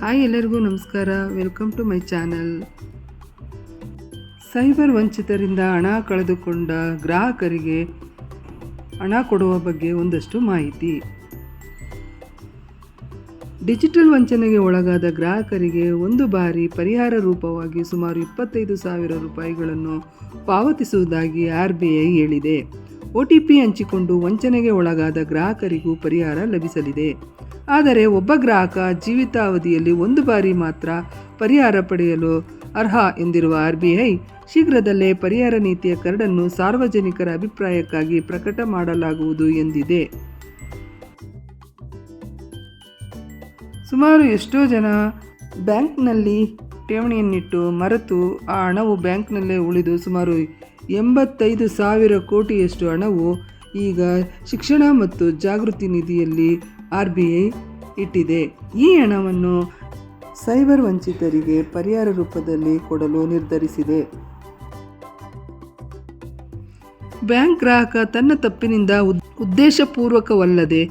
Hi ಎಲ್ಲರಿಗೂ ನಮಸ್ಕಾರ. Welcome to my channel cyber ವಂಚಿತರಿಂದ ಹಣ ಕಳೆದುಕೊಂಡ ಗ್ರಾಹಕರಿಗೆ ಹಣ ಕೊಡುವ ಬಗ್ಗೆ ಒಂದಷ್ಟು ಮಾಹಿತಿ. ಡಿಜಿಟಲ್ ವಂಚನೆಗೆ ಒಳಗಾದ ಗ್ರಾಹಕರಿಗೆ ಒಂದು ಬಾರಿ ಪರಿಹಾರ ರೂಪವಾಗಿ ಸುಮಾರು ಇಪ್ಪತ್ತೈದು ಸಾವಿರ ರೂಪಾಯಿಗಳನ್ನು ಪಾವತಿಸುವುದಾಗಿ ಆರ್ ಬಿ ಹೇಳಿದೆ. ಒ ಟಿ ಪಿ ಹಂಚಿಕೊಂಡು ವಂಚನೆಗೆ ಒಳಗಾದ ಗ್ರಾಹಕರಿಗೂ ಪರಿಹಾರ ಲಭಿಸಲಿದೆ. ಆದರೆ ಒಬ್ಬ ಗ್ರಾಹಕ ಜೀವಿತಾವಧಿಯಲ್ಲಿ ಒಂದು ಬಾರಿ ಮಾತ್ರ ಪರಿಹಾರ ಪಡೆಯಲು ಅರ್ಹ ಎಂದಿರುವ ಆರ್ ಬಿ ಐ ಶೀಘ್ರದಲ್ಲೇ ಪರಿಹಾರ ನೀತಿಯ ಕರಡನ್ನು ಸಾರ್ವಜನಿಕರ ಅಭಿಪ್ರಾಯಕ್ಕಾಗಿ ಪ್ರಕಟ ಮಾಡಲಾಗುವುದು ಎಂದಿದೆ. ಸುಮಾರು ಎಷ್ಟೋ ಜನ ಬ್ಯಾಂಕ್ನಲ್ಲಿ ಠೇವಣಿಯನ್ನಿಟ್ಟು ಮರೆತು ಆ ಹಣವು ಬ್ಯಾಂಕ್ನಲ್ಲೇ ಉಳಿದು ಸುಮಾರು ಎಂಬತ್ತೈದು ಸಾವಿರ ಕೋಟಿಯಷ್ಟು ಹಣವು ಈಗ ಶಿಕ್ಷಣ ಮತ್ತು ಜಾಗೃತಿ ನಿಧಿಯಲ್ಲಿ ಆರ್ ಬಿ ಐ ಇಟ್ಟಿದೆ. ಈ ಹಣವನ್ನು ಸೈಬರ್ ವಂಚಿತರಿಗೆ ಪರಿಹಾರ ರೂಪದಲ್ಲಿ ಕೊಡಲು ನಿರ್ಧರಿಸಿದೆ. ಬ್ಯಾಂಕ್ ಗ್ರಾಹಕ ತನ್ನ ತಪ್ಪಿನಿಂದ ಉದ್- ಉದ್ದೇಶಪೂರ್ವಕವಲ್ಲದೆ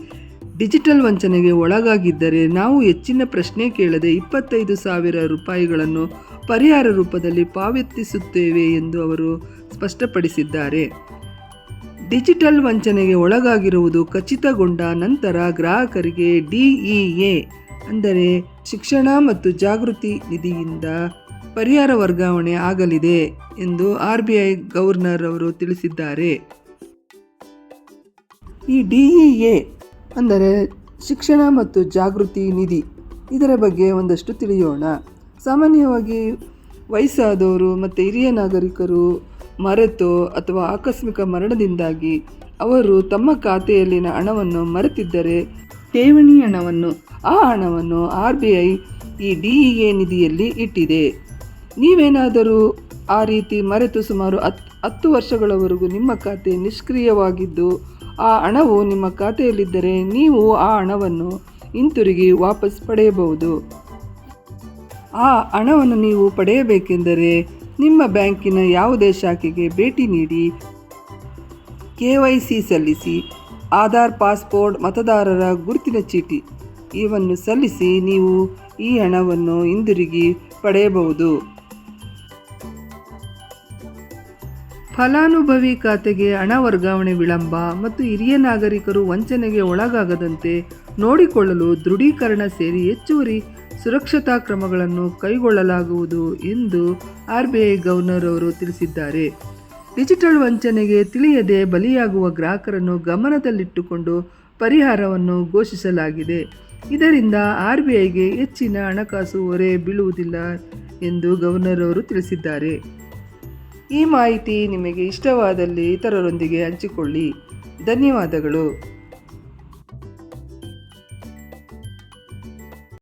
ಡಿಜಿಟಲ್ ವಂಚನೆಗೆ ಒಳಗಾಗಿದ್ದರೆ ನಾವು ಹೆಚ್ಚಿನ ಪ್ರಶ್ನೆ ಕೇಳದೆ ಇಪ್ಪತ್ತೈದು ಸಾವಿರ ರೂಪಾಯಿಗಳನ್ನು ಪರಿಹಾರ ರೂಪದಲ್ಲಿ ಪಾವತಿಸುತ್ತೇವೆ ಎಂದು ಅವರು ಸ್ಪಷ್ಟಪಡಿಸಿದ್ದಾರೆ. ಡಿಜಿಟಲ್ ವಂಚನೆಗೆ ಒಳಗಾಗಿರುವುದು ಖಚಿತಗೊಂಡ ನಂತರ ಗ್ರಾಹಕರಿಗೆ ಡಿಇಎ, ಅಂದರೆ ಶಿಕ್ಷಣ ಮತ್ತು ಜಾಗೃತಿ ನಿಧಿಯಿಂದ ಪರಿಹಾರ ವರ್ಗಾವಣೆ ಆಗಲಿದೆ ಎಂದು ಆರ್ ಬಿ ಐ ಗವರ್ನರ್ ಅವರು ತಿಳಿಸಿದ್ದಾರೆ. ಈ ಡಿಇಎ, ಅಂದರೆ ಶಿಕ್ಷಣ ಮತ್ತು ಜಾಗೃತಿ ನಿಧಿ, ಇದರ ಬಗ್ಗೆ ಒಂದಷ್ಟು ತಿಳಿಯೋಣ. ಸಾಮಾನ್ಯವಾಗಿ ವಯಸ್ಸಾದವರು ಮತ್ತು ಹಿರಿಯ ನಾಗರಿಕರು ಮರೆತೋ ಅಥವಾ ಆಕಸ್ಮಿಕ ಮರಣದಿಂದಾಗಿ ಅವರು ತಮ್ಮ ಖಾತೆಯಲ್ಲಿನ ಹಣವನ್ನು ಮರೆತಿದ್ದರೆ ಠೇವಣಿ ಹಣವನ್ನು, ಆ ಹಣವನ್ನು ಆರ್ ಬಿ ಐ ಈ ಡಿಇಎ ನಿಧಿಯಲ್ಲಿ ಇಟ್ಟಿದೆ. ನೀವೇನಾದರೂ ಆ ರೀತಿ ಮರೆತು ಸುಮಾರು ಹತ್, ಹತ್ತು ವರ್ಷಗಳವರೆಗೂ ನಿಮ್ಮ ಖಾತೆ ನಿಷ್ಕ್ರಿಯವಾಗಿದ್ದು, ಆ ಹಣವು ನಿಮ್ಮ ಖಾತೆಯಲ್ಲಿದ್ದರೆ ನೀವು ಆ ಹಣವನ್ನು ಹಿಂತಿರುಗಿ ವಾಪಸ್ ಪಡೆಯಬಹುದು. ಆ ಹಣವನ್ನು ನೀವು ಪಡೆಯಬೇಕೆಂದರೆ ನಿಮ್ಮ ಬ್ಯಾಂಕಿನ ಯಾವುದೇ ಶಾಖೆಗೆ ಭೇಟಿ ನೀಡಿ ಕೆ ವೈ ಸಿ ಸಲ್ಲಿಸಿ ಆಧಾರ್ ಪಾಸ್ಪೋರ್ಟ್ ಮತದಾರರ ಗುರುತಿನ ಚೀಟಿ ಇವನ್ನು ಸಲ್ಲಿಸಿ ನೀವು ಈ ಹಣವನ್ನು ಹಿಂದಿರುಗಿ ಪಡೆಯಬಹುದು. ಫಲಾನುಭವಿ ಖಾತೆಗೆ ಹಣ ವರ್ಗಾವಣೆ ವಿಳಂಬ ಮತ್ತು ಹಿರಿಯ ನಾಗರಿಕರು ವಂಚನೆಗೆ ಒಳಗಾಗದಂತೆ ನೋಡಿಕೊಳ್ಳಲು ದೃಢೀಕರಣ ಸೇರಿ ಹೆಚ್ಚುವರಿ ಸುರಕ್ಷತಾ ಕ್ರಮಗಳನ್ನು ಕೈಗೊಳ್ಳಲಾಗುವುದು ಎಂದು ಆರ್ ಬಿ ಐ ಗವರ್ನರ್ ಅವರು ತಿಳಿಸಿದ್ದಾರೆ. ಡಿಜಿಟಲ್ ವಂಚನೆಗೆ ತಿಳಿಯದೆ ಬಲಿಯಾಗುವ ಗ್ರಾಹಕರನ್ನು ಗಮನದಲ್ಲಿಟ್ಟುಕೊಂಡು ಪರಿಹಾರವನ್ನು ಘೋಷಿಸಲಾಗಿದೆ. ಇದರಿಂದ ಆರ್ ಬಿ ಐಗೆ ಹೆಚ್ಚಿನ ಹಣಕಾಸು ಹೊರೆ ಬೀಳುವುದಿಲ್ಲ ಎಂದು ಗವರ್ನರ್ ಅವರು ತಿಳಿಸಿದ್ದಾರೆ. ಈ ಮಾಹಿತಿ ನಿಮಗೆ ಇಷ್ಟವಾದಲ್ಲಿ ಇತರರೊಂದಿಗೆ ಹಂಚಿಕೊಳ್ಳಿ. ಧನ್ಯವಾದಗಳು.